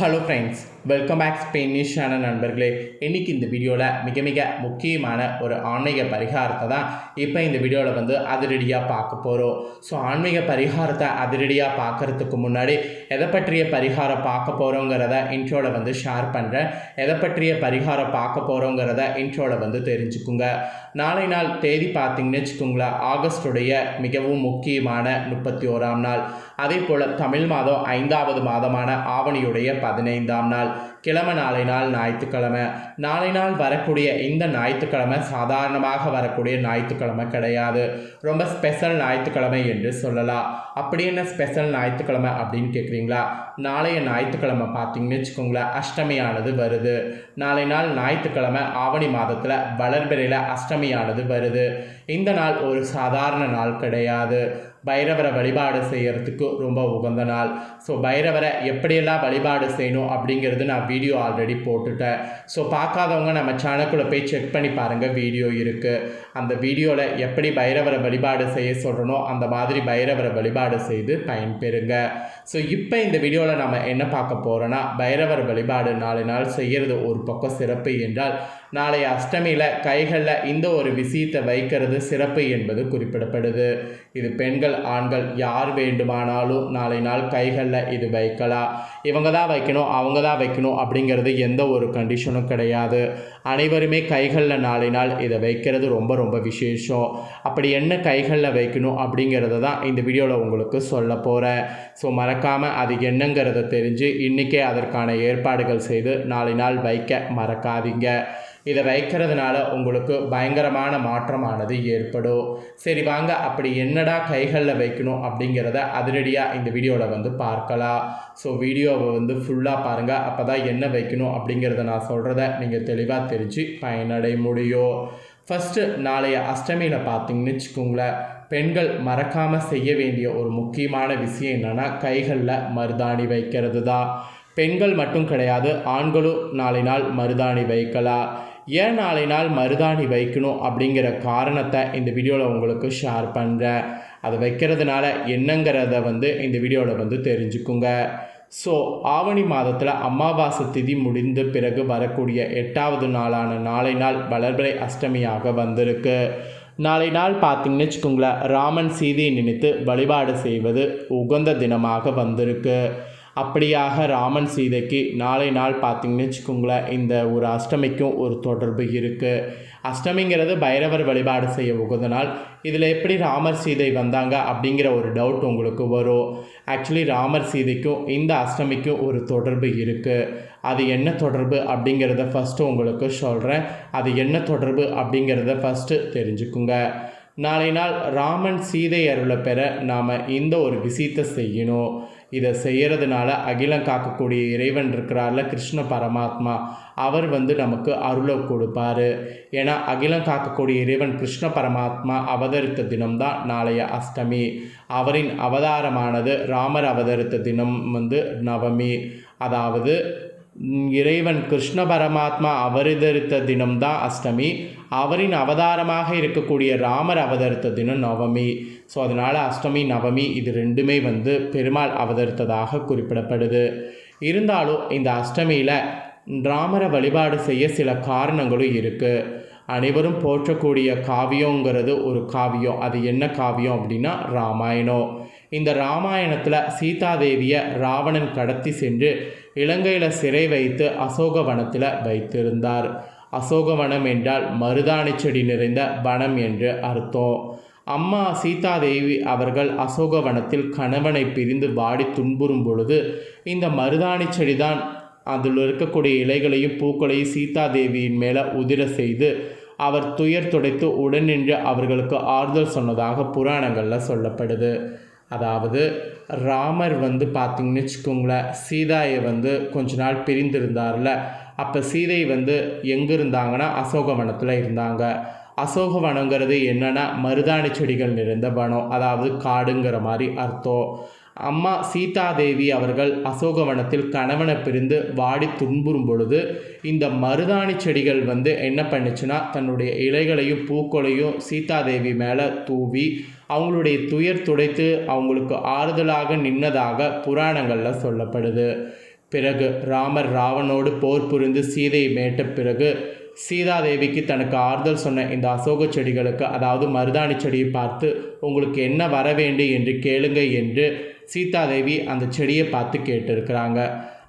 Hello friends welcome back ஸ்பெயினிஷான நண்பர்களே. இன்றைக்கி இந்த வீடியோவில் மிக மிக முக்கியமான ஒரு ஆன்மீக பரிகாரத்தை தான் இப்போ இந்த வீடியோவில் வந்து அதிரடியாக பார்க்க போகிறோம் ஸோ ஆன்மீக பரிகாரத்தை அதிரடியாக பார்க்கறதுக்கு முன்னாடி எதை பற்றிய பரிகாரம் பார்க்க போகிறோங்கிறத இன்ட்ரோவில் வந்து ஷேர் பண்ணுறேன் எதை பற்றிய பரிகாரம் பார்க்க போகிறோங்கிறத இன்ட்ரோவில் வந்து தெரிஞ்சுக்குங்க. நாளை நாள் தேதி பார்த்தீங்கன்னு வச்சுக்கோங்களேன் ஆகஸ்டுடைய மிகவும் முக்கியமான முப்பத்தி ஓராம் நாள். அதே போல் தமிழ் மாதம் ஐந்தாவது மாதமான ஆவணியுடைய பதினைந்தாம் நாள். கிழமை நாளை நாள் ஞாயிற்றுக்கிழமை. நாளை நாள் வரக்கூடிய இந்த ஞாயிற்றுக்கிழமை சாதாரணமாக வரக்கூடிய ஞாயிற்றுக்கிழமை கிடையாது. ரொம்ப ஸ்பெஷல் ஞாயிற்றுக்கிழமை என்று சொல்லலாம். அப்படி என்ன ஸ்பெஷல் ஞாயிற்றுக்கிழமை அப்படின்னு கேட்குறீங்களா நாளைய ஞாயிற்றுக்கிழமை பார்த்தீங்கன்னு வச்சுக்கோங்களேன் அஷ்டமியானது வருது. நாளை நாள் ஞாயிற்றுக்கிழமை ஆவணி மாதத்தில் வளர்பிறையில் அஷ்டமியானது வருது. இந்த நாள் ஒரு சாதாரண நாள் கிடையாது. பைரவரை வழிபாடு செய்கிறதுக்கு ரொம்ப உகந்த நாள். ஸோ பைரவரை எப்படியெல்லாம் வழிபாடு செய்யணும் அப்படிங்கிறது நான் வீடியோ ஆல்ரெடி போட்டுட்டேன். ஸோ பார்க்காதவங்க நம்ம சேனலுக்குள்ளே போய் செக் பண்ணி பாருங்கள் வீடியோ இருக்குது அந்த வீடியோவில் எப்படி பைரவரை வழிபாடு செய்ய சொல்கிறனோ அந்த மாதிரி பைரவரை வழிபாடு செய்து பயன்பெறுங்க ஸோ இப்போ இந்த வீடியோவில் நம்ம என்ன பார்க்க போகிறோன்னா பைரவர் வழிபாடு நாலு நாள் செய்கிறது ஒரு பக்கம் சிறப்பு என்றால் நாளை அஷ்டமியில் கைகளில் இந்த ஒரு விஷயத்தை வைக்கிறது சிறப்பு என்பது குறிப்பிடப்படுது. இது பெண்கள் ஆண்கள் யார் வேண்டுமானாலும் நாளை நாள் கைகளில் இது வைக்கலாம். இவங்க தான் வைக்கணும் அவங்க தான் வைக்கணும் அப்படிங்கிறது எந்த ஒரு கண்டிஷனும் கிடையாது. அனைவருமே கைகளில் நாளை நாள் இதை வைக்கிறது ரொம்ப ரொம்ப ரொம்ப விசேஷம். அப்படி என்ன கைகளில் வைக்கணும் அப்படிங்கிறத தான் இந்த வீடியோவில் உங்களுக்கு சொல்ல போகிறேன் ஸோ மறக்காமல் அது என்னங்கிறத தெரிஞ்சு இன்றைக்கே அதற்கான ஏற்பாடுகள் செய்து நாளை நாள் வைக்க மறக்காதீங்க. இதை வைக்கிறதுனால உங்களுக்கு பயங்கரமான மாற்றமானது ஏற்படும். சரி வாங்க. அப்படி என்னடா கைகளில் வைக்கணும் அப்படிங்கிறத அதிரடியாக இந்த வீடியோவில் வந்து பார்க்கலாம். ஸோ வீடியோவை வந்து ஃபுல்லாக பாருங்கள் அப்போ தான் என்ன வைக்கணும் அப்படிங்கிறத நான் சொல்கிறத நீங்கள் தெளிவாக தெரிஞ்சு பயனடை முடியும். ஃபஸ்ட்டு நாளைய அஷ்டமியில் பார்த்தீங்கன்னு வச்சுக்கோங்களேன் பெண்கள் மறக்காமல் செய்ய வேண்டிய ஒரு முக்கியமான விஷயம் என்னென்னா கைகளில் மருதாணி வைக்கிறது தான் பெண்கள் மட்டும் கிடையாது ஆண்களும் நாளை நாள் மருதாணி வைக்கலாம் ஏன் நாளை நாள் மருதாணி வைக்கணும் அப்படிங்கிற காரணத்தை இந்த வீடியோவில் உங்களுக்கு ஷேர் பண்ணுறேன் அதை வைக்கிறதுனால என்னங்கிறத வந்து இந்த வீடியோவில் வந்து தெரிஞ்சுக்குங்க. ஸோ ஆவணி மாதத்தில் அமாவாசை திதி முடிந்த பிறகு வரக்கூடிய எட்டாவது நாளான நாளை நாள் வளர்பிறை அஷ்டமியாக வந்திருக்கு. நாளை நாள் பார்த்தீங்கன்னு வச்சுக்கோங்களேன் ராமன் சீதையை நினைத்து வழிபாடு செய்வது உகந்த தினமாக வந்திருக்கு. அப்படியாக ராமன் சீதைக்கு நாளை நாள் பார்த்திங்கன்னு வச்சுக்கோங்களேன் இந்த ஒரு அஷ்டமிக்கும் ஒரு தொடர்பு இருக்குது அஷ்டமிங்கிறது பைரவர் வழிபாடு செய்ய உகந்த நாள் இதில் எப்படி ராமர் சீதை வந்தாங்க அப்படிங்கிற ஒரு டவுட் உங்களுக்கு வரும். ஆக்சுவலி ராமர் சீதைக்கும் இந்த அஷ்டமிக்கும் ஒரு தொடர்பு இருக்குது அது என்ன தொடர்பு அப்படிங்கிறத ஃபஸ்ட்டு உங்களுக்கு சொல்கிறேன் அது என்ன தொடர்பு அப்படிங்கிறத ஃபஸ்ட்டு தெரிஞ்சுக்குங்க. நாளை நாள் ராமன் சீதை அருளை பெற நாம் இந்த ஒரு விஷயத்தை செய்யணும். இதை செய்கிறதுனால அகிலம் காக்கக்கூடிய இறைவன் இருக்கிறார்ல கிருஷ்ண பரமாத்மா. அவர் வந்து நமக்கு அருளை கொடுப்பாரு. ஏன்னா அகிலம் காக்கக்கூடிய இறைவன் கிருஷ்ண பரமாத்மா அவதரித்த தினம்தான் நாளைய அஷ்டமி. அவரின் அவதாரமானது ராமர் அவதரித்த தினம் வந்து நவமி. அதாவது இறைவன் கிருஷ்ண பரமாத்மா அவதரித்த தினம்தான் அஷ்டமி. அவரின் அவதாரமாக இருக்கக்கூடிய ராமர் அவதரித்த தினம் நவமி. ஸோ அதனால் அஷ்டமி நவமி இது ரெண்டுமே வந்து பெருமாள் அவதரித்ததாக குறிப்பிடப்படுது. இருந்தாலும் இந்த அஷ்டமியில் ராமரை வழிபாடு செய்ய சில காரணங்களும் இருக்குது அனைவரும் போற்றக்கூடிய காவியங்கிறது ஒரு காவியம். அது என்ன காவியம் அப்படின்னா ராமாயணம். இந்த ராமாயணத்தில் சீதாதேவியை ராவணன் கடத்தி சென்று இலங்கையில் சிறை வைத்து அசோகவனத்தில் வைத்திருந்தார். அசோகவனம் என்றால் மருதாணி செடி நிறைந்த வனம் என்று அர்த்தம். அம்மா சீதாதேவி அவர்கள் அசோகவனத்தில் கணவனை பிரிந்து வாடி துன்புறும் பொழுது இந்த மருதாணி செடிதான் அதில் இருக்கக்கூடிய இலைகளையும் பூக்களையும் சீதாதேவியின் மேலே உதிர செய்து அவர் துயர் துடைத்து உடனின்று அவர்களுக்கு ஆறுதல் சொன்னதாக புராணங்களில் சொல்லப்படுது. அதாவது ராமர் வந்து பார்த்திங்கன்னு வச்சுக்கோங்களேன் சீதாயை வந்து கொஞ்ச நாள் பிரிந்திருந்தார்ல. அப்போ சீதை வந்து எங்கே இருந்தாங்கன்னா அசோகவனத்தில் இருந்தாங்க. அசோகவனங்கிறது என்னென்னா மருதாணி செடிகள் நிறைந்த வனம் அதாவது காடுங்கிற மாதிரி அர்த்தம். அம்மா சீதாதேவி அவர்கள் அசோகவனத்தில் கணவனை பிரிந்து வாடி துன்புறும் பொழுது இந்த மருதாணி செடிகள் வந்து என்ன பண்ணுச்சுன்னா தன்னுடைய இலைகளையும் பூக்களையும் சீதாதேவி மேலே தூவி அவங்களுடைய துயர் துடைத்து அவங்களுக்கு ஆறுதலாக நின்னதாக புராணங்களில் சொல்லப்படுது. பிறகு ராமர் ராவனோடு போர் புரிந்து சீதையை மேட்ட பிறகு சீதாதேவிக்கு தனக்கு ஆறுதல் சொன்ன இந்த அசோக செடிகளுக்கு அதாவது மருதாணி செடியை பார்த்து உங்களுக்கு என்ன வர வேண்டும் என்று கேளுங்க என்று சீதாதேவி அந்த செடியை பார்த்து கேட்டிருக்கிறாங்க.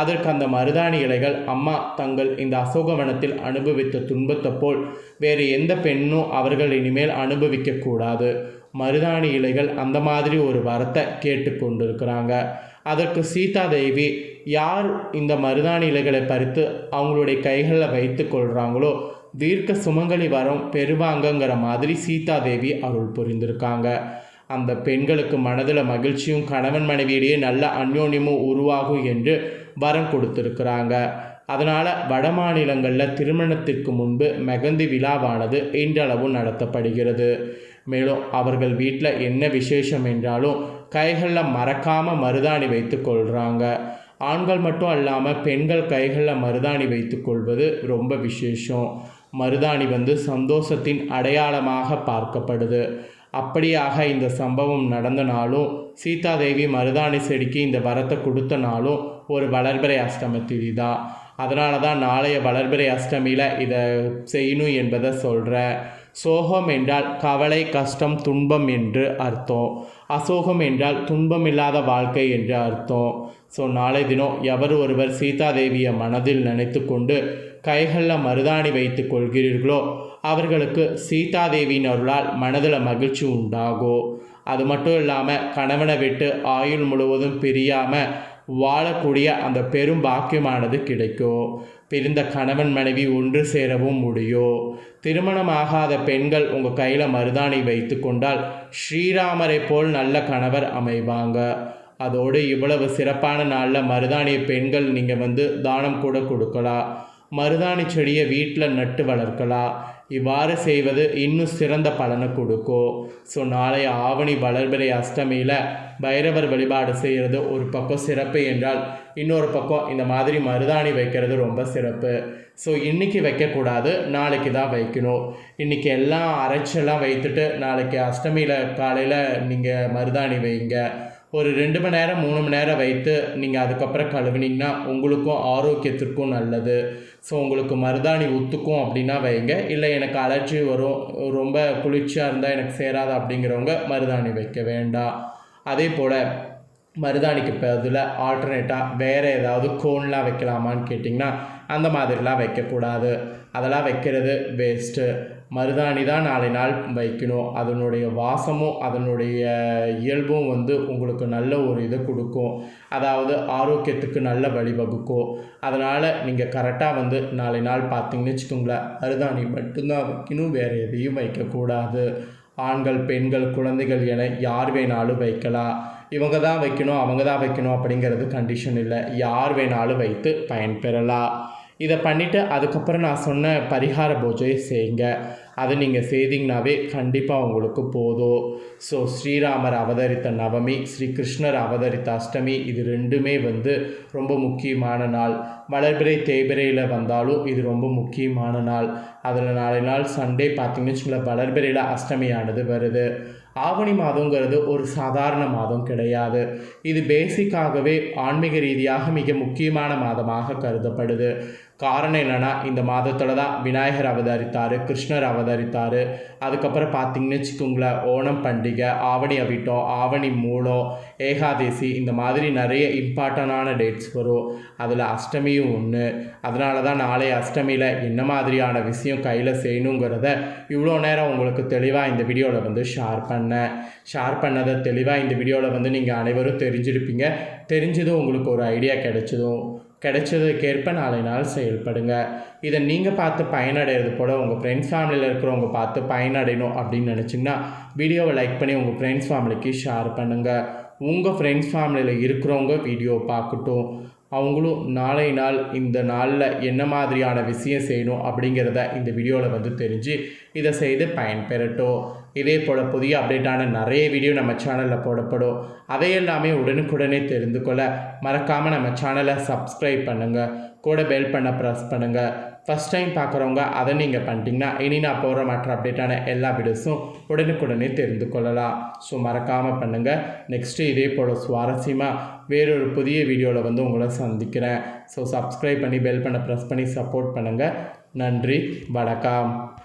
அதற்கு அந்த மருதாணி இலைகள் அம்மா தங்கள் இந்த அசோகவனத்தில் அனுபவித்த துன்பத்தை போல் வேறு எந்த பெண்ணும் அவர்கள் இனிமேல் அனுபவிக்கக்கூடாது மருதாணி இலைகள் அந்த மாதிரி ஒரு வரத்தை கேட்டுக்கொண்டிருக்கிறாங்க அதற்கு சீதாதேவி யார் இந்த மருதாணி இலைகளை பறித்து அவங்களுடைய கைகளில் வைத்து கொள்கிறாங்களோ தீர்க்க சுமங்கலி வரம் பெறுவாங்கங்கிற மாதிரி சீதாதேவி அருள் புரிந்திருக்காங்க. அந்த பெண்களுக்கு மனதில் மகிழ்ச்சியும் கணவன் மனைவியிடையே நல்ல அந்யோன்யமும் உருவாகும் என்று வரம் கொடுத்துருக்குறாங்க. அதனால் வட மாநிலங்களில் திருமணத்திற்கு முன்பு மெகந்தி விழாவானது இன்றளவும் நடத்தப்படுகிறது. மேலும் அவர்கள் வீட்டில் என்ன விசேஷம் என்றாலும் கைகளில் மறக்காமல் மருதாணி வைத்து கொள்கிறாங்க ஆண்கள் மட்டும் அல்லாமல் பெண்கள் கைகளில் மருதாணி வைத்து கொள்வது ரொம்ப விசேஷம். மருதாணி வந்து சந்தோஷத்தின் அடையாளமாக பார்க்கப்படுது. அப்படியாக இந்த சம்பவம் நடந்த நாளும் சீதாதேவி மருதாணி செடிக்கு இந்த வரத்தை கொடுத்த நாளும் ஒரு வளர்பிறை அஷ்டமி திதி தான் அதனால தான் நாளைய வளர்பிறை அஷ்டமியில் இதை செய்யணும் என்பதை சொல்கிறேன் சோகம் என்றால் கவலை கஷ்டம் துன்பம் என்று அர்த்தம். அசோகம் என்றால் துன்பம் இல்லாத வாழ்க்கை என்று அர்த்தம். ஸோ நாளை தினம் எவர் ஒருவர் சீதாதேவியை மனதில் நினைத்து கொண்டு கைகளில் மருதாணி வைத்து கொள்கிறீர்களோ அவர்களுக்கு சீதாதேவியின் அருளால் மனதில் மகிழ்ச்சி உண்டாகும் அது மட்டும் இல்லாமல் கணவனை விட்டு ஆயுள் முழுவதும் பிரியாமல் வாழக்கூடிய அந்த பெரும் பாக்கியமானது கிடைக்கும் பிரிந்த கணவன் மனைவி ஒன்று சேரவும் முடியும் திருமணமாகாத பெண்கள் உங்கள் கையில் மருதாணி வைத்து கொண்டால் ஸ்ரீராமரை போல் நல்ல கணவர் அமைவாங்க. அதோடு இவ்வளவு சிறப்பான நாளில் மருதாணிய பெண்கள் நீங்கள் வந்து தானம் கூட கொடுக்கலாம் மருதாணி செடியை வீட்டில் நட்டு வளர்க்கலாம் இவ்வாறு செய்வது இன்னும் சிறந்த பலனை கொடுக்கும் ஸோ நாளைய ஆவணி வளர்பிறை அஷ்டமியில் பைரவர் வழிபாடு செய்கிறது ஒரு பக்கம் சிறப்பு என்றால் இன்னொரு பக்கம் இந்த மாதிரி மருதாணி வைக்கிறது ரொம்ப சிறப்பு. ஸோ இன்றைக்கி வைக்கக்கூடாது நாளைக்கு தான் வைக்கணும். இன்றைக்கி எல்லாம் அரைச்செல்லாம் வைத்துட்டு நாளைக்கு அஷ்டமியில் காலையில் நீங்கள் மருதாணி வைங்க. ஒரு ரெண்டு மணி நேரம் மூணு மணி நேரம் வைத்து நீங்கள் அதுக்கப்புறம் கழுவினீங்கன்னா உங்களுக்கும் ஆரோக்கியத்திற்கும் நல்லது. ஸோ உங்களுக்கு மருதாணி ஒத்துக்கும் அப்படின்னா வைங்க. இல்லை எனக்கு அலர்ஜி வரும் ரொம்ப குளிர்ச்சியாக இருந்தால் எனக்கு சேராது அப்படிங்கிறவங்க மருதாணி வைக்க வேண்டாம். அதே போல் மருதாணிக்கு பதில் ஆல்டர்னேட்டாக வேறு ஏதாவது கோன்லாம் வைக்கலாமான்னு கேட்டிங்கன்னா அந்த மாதிரிலாம் வைக்கக்கூடாது. அதெல்லாம் வைக்கிறது வேஸ்ட்டு மருதாணி தான் நாளை நாள் வைக்கணும். அதனுடைய வாசமும் அதனுடைய இயல்பும் வந்து உங்களுக்கு நல்ல ஒரு இதை கொடுக்கும். அதாவது ஆரோக்கியத்துக்கு நல்ல வழிவகுக்கும் அதனால் நீங்கள் கரெக்டாக வந்து நாளை நாள் பார்த்தீங்கன்னு வச்சுக்கோங்களேன் மருதாணி மட்டும்தான் வைக்கணும் வேறு எதையும் வைக்கக்கூடாது. ஆண்கள் பெண்கள் குழந்தைகள் என யார் வேணாலும் வைக்கலாம். இவங்க தான் வைக்கணும் அவங்க தான் வைக்கணும் அப்படிங்கிறது கண்டிஷன் இல்லை. யார் வேணாலும் வைத்து பயன்பெறலாம். இதை பண்ணிவிட்டு அதுக்கப்புறம் நான் சொன்ன பரிகார பூஜையை செய்யுங்க. அதை நீங்கள் செய்தீங்கனாவே கண்டிப்பாக உங்களுக்கு போதும். ஸோ ஸ்ரீராமர் அவதரித்த நவமி ஸ்ரீ கிருஷ்ணர் அவதரித்த அஷ்டமி இது ரெண்டுமே வந்து ரொம்ப முக்கியமான நாள். வளர்பிறை தேய்பிரையில் வந்தாலும் இது ரொம்ப முக்கியமான நாள். அதில் நாளை நாள் சண்டே பார்த்தீங்கன்னு வச்சுங்களேன் வளர்பிறையில் அஷ்டமியானது வருது. ஆவணி மாதங்கிறது ஒரு சாதாரண மாதம் கிடையாது. இது பேசிக்காகவே ஆன்மீக ரீதியாக மிக முக்கியமான மாதமாக கருதப்படுது. காரணம் என்னென்னா இந்த மாதத்தில் தான் விநாயகர் அவதரித்தார் கிருஷ்ணர் அவதரித்தார். அதுக்கப்புறம் பார்த்தீங்கன்னு வச்சுக்கோங்களேன் ஓணம் பண்டிகை ஆவணி அவிட்டம் ஆவணி மூலம் ஏகாதேசி இந்த மாதிரி நிறைய இம்பார்ட்டண்டான டேட்ஸ் வரும். அதில் அஷ்டமியும் ஒன்று அதனால தான் நாளை அஷ்டமியில் என்ன மாதிரியான விஷயம் கையில் செய்யணுங்கிறத இவ்வளோ நேரம் உங்களுக்கு தெளிவாக இந்த வீடியோவில் வந்து ஷேர் பண்ணேன். ஷேர் பண்ணதை தெளிவாக இந்த வீடியோவில் வந்து நீங்கள் அனைவரும் தெரிஞ்சிருப்பீங்க. தெரிஞ்சதும் உங்களுக்கு ஒரு ஐடியா கிடைச்சதும் கிடைச்சதுக்கேற்ப நாளை நாள் செயல்படுங்க. இதை நீங்கள் பார்த்து பயனடைகிறது போல் உங்கள் ஃப்ரெண்ட்ஸ் ஃபேமிலியில் இருக்கிறவங்க பார்த்து பயனடையணும் அப்படின்னு நினச்சிங்கன்னா வீடியோவை லைக் பண்ணி உங்கள் ஃப்ரெண்ட்ஸ் ஃபேமிலிக்கு ஷேர் பண்ணுங்கள் உங்கள் ஃப்ரெண்ட்ஸ் ஃபேமிலியில் இருக்கிறவங்க வீடியோ பார்க்கட்டும். அவங்களும் நாளை நாள் இந்த நாளில் என்ன மாதிரியான விஷயம் செய்யணும் அப்படிங்கிறத இந்த வீடியோவில் வந்து தெரிஞ்சு இதை செய்து பயன்பெறட்டும். இதே போல் புதிய அப்டேட்டான நிறைய வீடியோ நம்ம சேனலில் போடப்படும். அதையெல்லாமே உடனுக்குடனே தெரிந்து கொள்ள மறக்காமல் நம்ம சேனலை சப்ஸ்கிரைப் பண்ணுங்கள் கூட பெல் பண்ண ப்ரெஸ் பண்ணுங்கள் ஃபஸ்ட் டைம் பார்க்குறவங்க அதை நீங்கள் பண்ணிட்டீங்கன்னா இனி நான் போகிற மற்ற அப்டேட்டான எல்லா வீடியோஸும் உடனுக்குடனே தெரிந்து கொள்ளலாம். ஸோ மறக்காமல் பண்ணுங்கள் நெக்ஸ்ட்டு இதே போல் சுவாரஸ்யமாக வேறொரு புதிய வீடியோவில் வந்து உங்களை சந்திக்கிறேன். ஸோ சப்ஸ்கிரைப் பண்ணி பெல் பண்ண ப்ரெஸ் பண்ணி சப்போர்ட் பண்ணுங்கள் நன்றி வணக்கம்.